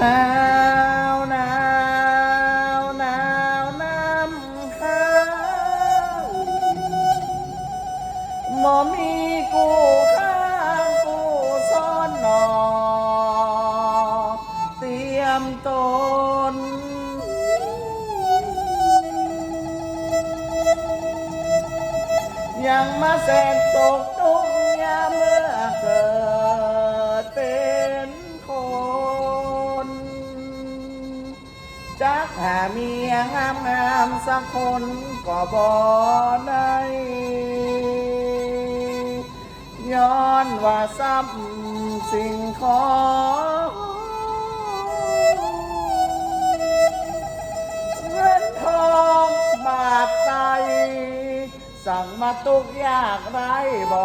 หนาวหนาวหนาวน้ำค้างหมอมีกูข้างกูซ่อนหนอ เตรียมตนยังมาแสนตก จักหาเมียงามงามๆสักคนก็บ่ได้ย้อนว่าซ้ำสิ่งของเงินทองบาทไตสั่งมาตุกยากไรบ่